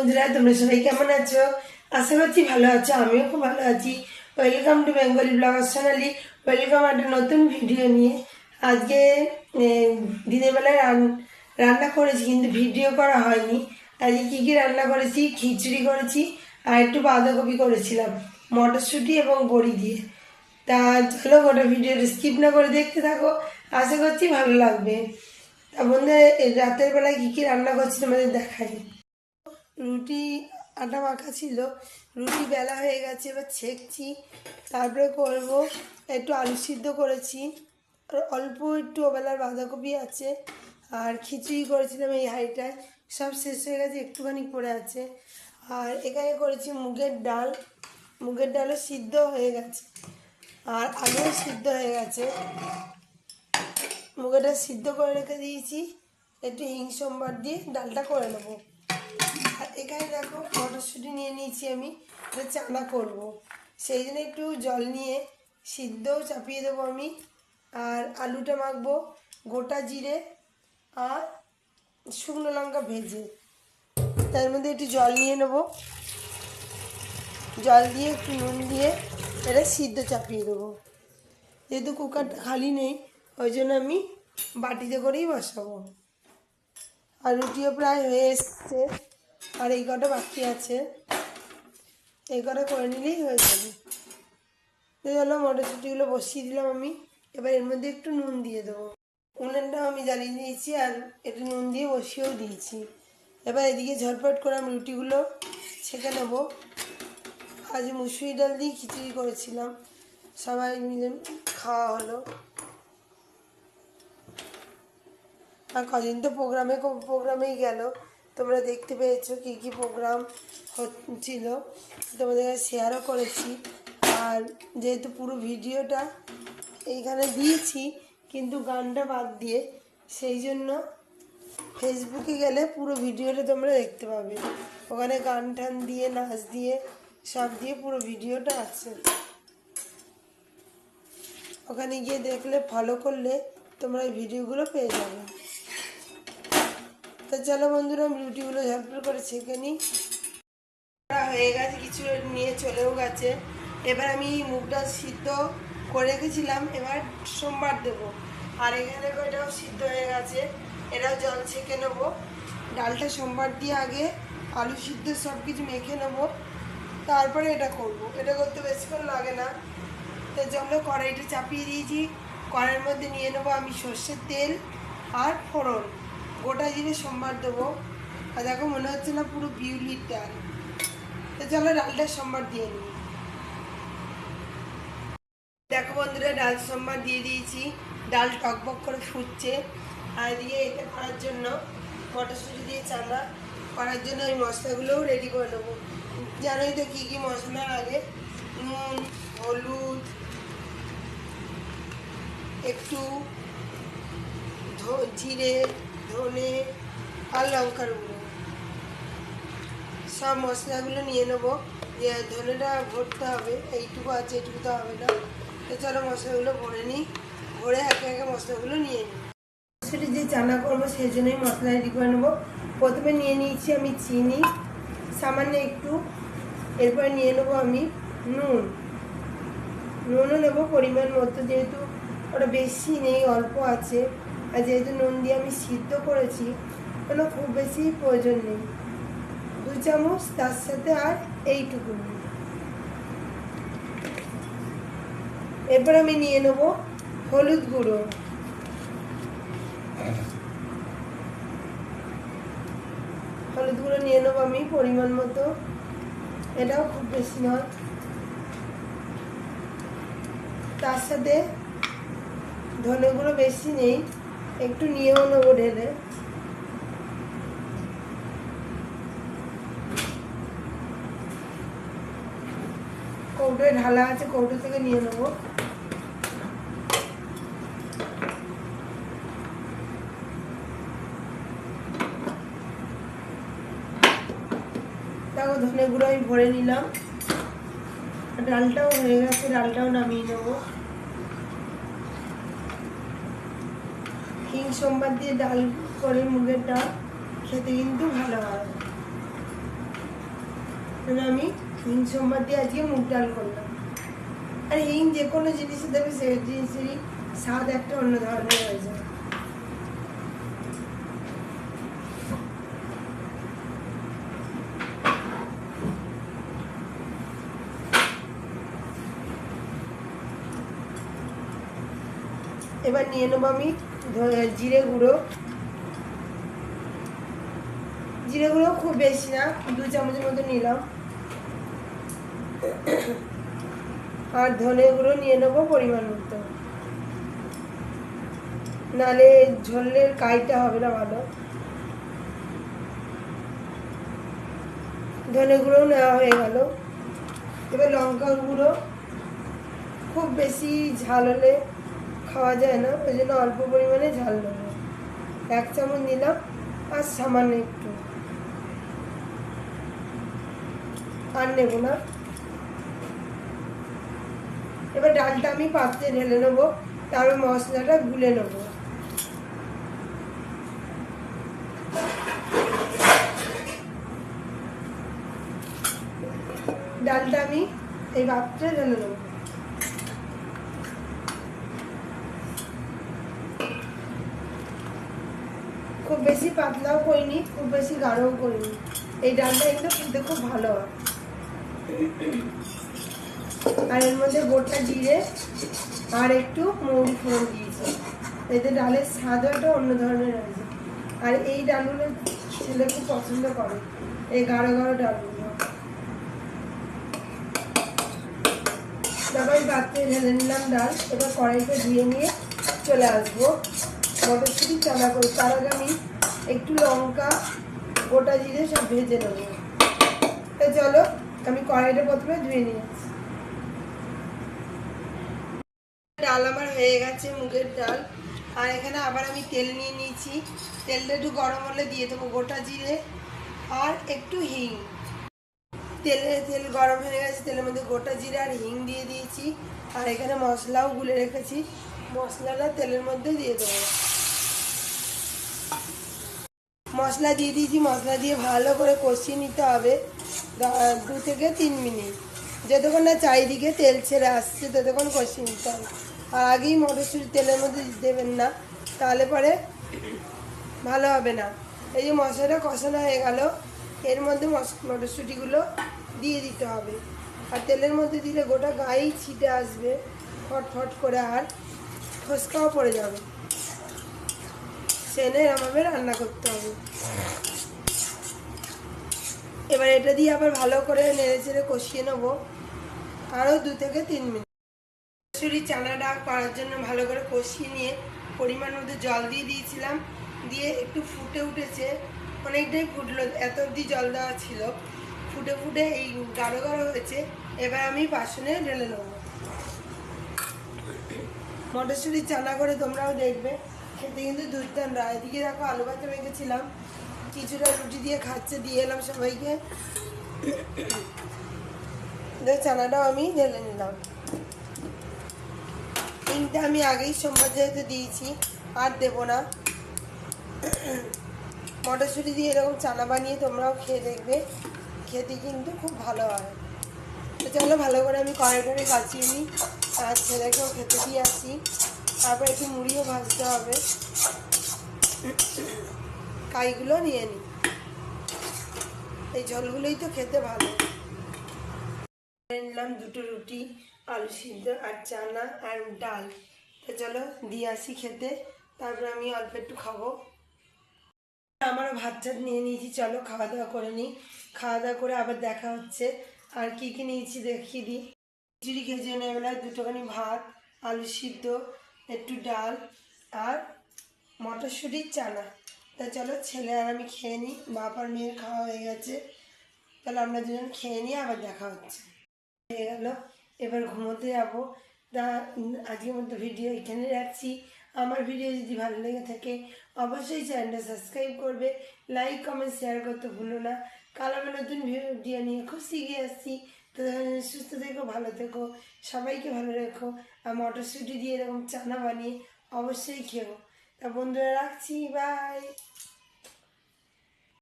বন্ধুরা তোমরা সবাই কেমন আছো? আশা করছি ভালো আছো, আমিও খুব ভালো আছি। Welcome to Bengali blogger Sonali welcome একটা নতুন ভিডিও নিয়ে। আজকে দিনের বেলায় রান- রান্না করেছি, কিন্তু ভিডিও করা হয়নি। আজকে কী কী রান্না করেছি, খিচুড়ি করেছি, আর একটু বাঁধাকপি করেছিলাম, মটরশুঁটি এবং বড়ি দিয়ে। তা চলো গোটা ভিডিওটা স্কিপ না করে দেখতে থাকো, আশা করছি ভালো লাগবে। তা বন্ধু রাতের বেলায় কী কী রান্না করছি তোমাদের দেখাই। রুটি আটা মাখা ছিল, রুটি বেলা হয়ে গেছে, এবার ছেঁকছি, তারপরে করব একটু আলু সিদ্ধ করেছি, আর অল্প একটু ওবেলার বাঁধাকপি আছে, আর খিচুড়ি করেছিলাম এই হাঁড়িটায়, সব শেষ হয়ে গেছে, একটুখানি পড়ে আছে, আর এখানে করেছি মুগের ডাল, মুগের ডালও সিদ্ধ হয়ে গেছে, আর আলুও সিদ্ধ হয়ে গেছে মুগের ডাল সিদ্ধ করে রেখে দিয়েছি, একটু হিং সোমবার দিয়ে ডালটা করে নেব। এখানে দেখো মটরশুঁটি নিয়ে নিয়েছি আমি। এটা চানা করব। সেই জন্য একটু জল নিয়ে সিদ্ধও চাপিয়ে দেবো আমি। আর আলুটা মাখবো গোটা জিরে আর শুকনো লঙ্কা ভেজে। তার মধ্যে একটু জল নিয়ে নেব। জল দিয়ে একটু নুন দিয়ে এটা সিদ্ধ চাপিয়ে দেবো। যেহেতু কুকারটা খালি নেই, ওই জন্য আমি বাটিতে করেই বসাবো। আর রুটিও প্রায় হয়ে এসছে। আর এই কটা বাকি আছে। এই কটা করে নিলেই হয়ে যাবে। তো চলো মটরশুঁটিগুলো বসিয়ে দিলাম আমি। এবার এর মধ্যে একটু নুন দিয়ে দেবো। উনুনটাও আমি জ্বালিয়ে দিয়েছি আর একটু নুন দিয়ে বসিয়েও দিয়েছি। এবার এদিকে ঝটপট করে আমি রুটিগুলো ছেঁকে নেব। আজ মুসুরি ডাল দিয়ে খিচুড়ি করেছিলাম। সবাই মিলে খাওয়া হলো। আর কদিন তো প্রোগ্রামে প্রোগ্রামেই গেল। তোমরা দেখতে পেয়েছ কী কী প্রোগ্রাম হচ্ছিল। তোমাদের কাছে শেয়ারও করেছি। আর যেহেতু পুরো ভিডিওটা এইখানে দিয়েছি, কিন্তু গানটা বাদ দিয়ে সেই জন্য ফেসবুকে গেলে পুরো ভিডিওটা তোমরা দেখতে পাবে। ওখানে গান টান দিয়ে, নাচ দিয়ে, সব দিয়ে পুরো ভিডিওটা আছে। ওখানে গিয়ে দেখলে ফলো করলে তোমরা এই ভিডিওগুলো পেয়ে যাবে। তো চলো বন্ধুরা, আমি রুটিগুলো ঝটপট করে ছেঁকে নিই। হয়ে গেছে, কিছু নিয়ে চলেও গেছে। এবার আমি ডাল সিদ্ধ করে রেখেছিলাম, এবার সোমবার দেবো। আর এখানে এটাও সিদ্ধ হয়ে গেছে। এটাও জল ছেঁকে নেব। ডালটা সোমবার দিয়ে আগে আলু সিদ্ধ সব কিছু মেখে নেব। তারপরে এটা করব। এটা করতে বেশিক্ষণ লাগে না। তো জন্য কড়াইটা চাপিয়ে দিয়েছি। কড়াইয়ের মধ্যে নিয়ে নেব আমি সর্ষের তেল আর ফোড়ন। গোটা জিরে সোমবার দেবো। আর দেখো মনে হচ্ছে না পুরো বিউলির ডাল। চলো ডালটা সোমবার দিয়ে নিই। দেখো বন্ধুরা, ডাল সোমবার দিয়ে দিয়েছি। ডাল টকবক করে ফুটছে। আর দিয়ে এটা করার জন্য মটরশুঁটি দিয়ে চানা করার জন্য ওই মশলাগুলোও রেডি করে নেব। জানোই তো কী কী মশলা লাগে? নুন, হলুদ, একটু জিরে ধনে, আর লঙ্কার গুঁড়ো। সব মশলাগুলো নিয়ে নেব। দিয়ে ধনেটা ভরতে হবে, এইটুকু আছে, এইটুকু তো হবে না। চলো মশলাগুলো ভরে নিই। ভরে একে একে মশলাগুলো নিয়ে নিই সেটা যে চানা করব, সেই জন্যই মশলা রেডি করে নেব। প্রথমে নিয়ে নিয়েছি আমি চিনি, সামান্য একটু। এরপরে নিয়ে নেব আমি নুন। নুনও নেব পরিমাণ মতো, যেহেতু ওটা বেশি নেই, অল্প আছে। আর যেহেতু নুন দিয়ে আমি সিদ্ধ করেছি, কোনো খুব বেশি প্রয়োজন নেই। দু চামচ তার সাথে আর এইটুকু। এরপর আমি নিয়ে নেব হলুদ গুঁড়ো। হলুদ গুঁড়ো নিয়ে নেব আমি পরিমাণ মতো। এটাও খুব বেশি নয়। তার সাথে ধনে গুঁড়ো বেশি নেই। একটু নিয়েও নেব ঢেলে। কৌটোয় ঢালা আছে, কৌটো থেকে নিয়ে নেব। দেখো ধনে গুঁড়ো আমি ভরে নিলাম। ডালটাও হয়ে গেছে, ডালটাও নামিয়ে নেব। সোমবার দিয়ে ডাল করে মুগের ডাল খেতে কিন্তু ভালো হয়। আমি? হিং সোমবার দিয়ে আজকে মুগ ডাল করলাম। আর হিং যে কোনো জিনিসে দেবে সেই জিনিসেরই স্বাদ একটা অন্য ধরনের হয়ে যায়। এবার নিয়ে নেব আমি জিরে গুঁড়ো। জিরে গুঁড়ো খুব বেশি না, দু চামচের মতো নিলাম। আর ধনে গুঁড়ো নিয়ে নেব পরিমাণ মতো। নালে ঝোলের কাইটা হবে না ভালো। ধনে গুঁড়ো নেওয়া হয়ে গেল। এবার লঙ্কা গুঁড়ো। খুব বেশি ঝাল হলে খাওয়া যায় না, ওই জন্য অল্প পরিমাণে ঝাল নেব এক চামচ নিলাম, আর সামান্য একটু। আর নেব না। এবার ডালটা আমি পাত্রে ঢেলে নেব তারপর মশলাটা গুলে নেব। ডালটা আমি এই পাত্রে ঢেলে নেব খুব বেশি পাতলাও করিনি, খুব বেশি গাঢ়ও করিনি। এই ডালটা কিন্তু খেতে খুব ভালো হয়। আর এর মধ্যে গোটা জিরে আর একটু মৌরি ফোড়ন দিয়েছি। এতে ডালের স্বাদও একটা অন্য ধরনের আছে আর এই ডালগুলো ছেলে খুব পছন্দ করে। এই গাঢ় গাঢ় ডালগুলো। তারপর পাত্রে ঢেলে নিলাম ডাল। এবার কড়াইতে ধুয়ে নিয়ে চলে আসব। মটরশুঁটি চানা করে তার আগে আমি একটু লঙ্কা, গোটা জিরে সব ভেজে নেব। তো চলো, আমি কড়াইটা প্রথমে ধুয়ে নিয়ে আসি। ডাল আমার হয়ে গেছে, মুগের ডাল। আর এখানে আবার আমি তেল নিয়ে নিয়েছি। তেলটা একটু গরম হলে দিয়ে দেবো গোটা জিরে আর একটু হিং। তেলে, তেল গরম হয়ে গেছে, তেলের মধ্যে গোটা জিরে আর হিং দিয়ে দিয়েছি। আর এখানে মশলাও গুলে রেখেছি। মশলাটা তেলের মধ্যে দিয়ে দেবো। মশলা দিয়ে দিয়েছি, মশলা দিয়ে ভালো করে কষিয়ে নিতে হবে দা- থেকে তিন মিনিট। যতক্ষণ না চারিদিকে তেল ছেড়ে আসছে, ততক্ষণ কষিয়ে নিতে হবে। আর আগেই মটরশুঁটি তেলের মধ্যে দেবেন না, তাহলে পরে ভালো হবে না। এই যে মশলাটা কষানো হয়ে গেল, এর মধ্যে মটরশুঁটিগুলো দিয়ে দিতে হবে। আর তেলের মধ্যে দিলে গোটা গায়েই ছিটে আসবে, ফটফট করে আর ফসকাও পড়ে যাবে। সেনে এরমভাবে রান্না করতে হবে। এবার এটা দিয়ে আবার ভালো করে নেড়ে চেড়ে কষিয়ে নেব। আরও দু থেকে তিন মিনিট। মসুরি চানাটা করার জন্য ভালো করে কষিয়ে নিয়ে পরিমাণ মতো জল দিয়ে দিয়েছিলাম। দিয়ে একটু ফুটে উঠেছে। অনেকটাই ফুটলো, এত অবধি জল দেওয়া ছিল। ফুটে ফুটে এই গাঢ় গাঢ় হয়েছে। এবার আমি বাসনে ঢেলে নেব। মটরশুঁটি চানা করে তোমরাও দেখবে। খেতে কিন্তু দুর্দান্ত হয় এদিকে দেখো আলু ভাতে রেখেছিলাম কিছুটা রুটি দিয়ে খাচ্ছে, দিয়ে এলাম সবাইকে। চানাটাও আমি ঢেলে নিলাম। তিনটা আমি আগেই সোমবার যেহেতু দিয়েছি, আর দেবো না। মটরশুঁটি দিয়ে এরকম চানা বানিয়ে তোমরাও খেয়ে দেখবে। খেতে কিন্তু খুব ভালো হয়। তো চলো ভালো করে আমি কড়াই করে কাচিয়ে নিই। আর ছেলেকেও খেতে দিয়ে আসি। তারপর একটু মুড়িও ভাজতে হবে। কাইগুলো নিয়ে নিই এই জলগুলোই তো খেতে ভালো। নিলাম দুটো রুটি, আলু সিদ্ধ আর চানা আর ডাল। তো চলো দিয়ে আসি খেতে, তারপর আমি অল্প একটু খাব। আমারও ভাত টাত নিয়ে নিয়েছি, চলো খাওয়া দাওয়া করে নিই। খাওয়া দাওয়া করে আবার দেখা হচ্ছে। আর কি কি নিয়েছি দেখিয়ে দিই। খিচুড়ি খেয়েছি এবেলা দুটোখানি ভাত, আলু সিদ্ধ একটু ডাল আর মটরশুঁটির চানা। তা চলো ছেলে আর আমি খেয়ে নিই বাপ আর মেয়ের খাওয়া হয়ে গেছে। তাহলে আমরা দুজন খেয়ে নিয়ে আবার দেখা হচ্ছে। হয়ে গেল, এবার ঘুমোতে যাব। তা আজকের মতো ভিডিও এখানে রাখছি। আমার ভিডিও যদি ভালো লেগে থাকে, অবশ্যই চ্যানেলটা সাবস্ক্রাইব করবে। লাইক কমেন্ট শেয়ার করতে ভুলো না। কাল আমি নতুন ভিডিও নিয়ে খুব শিখে আসছি। তো সুস্থ থেকো, ভালো থেকো, সবাইকে ভালো রেখো। মটরশুঁটি দিয়ে এরকম চানা বানিয়ে অবশ্যই খেও। তা বন্ধুরা রাখছি বাই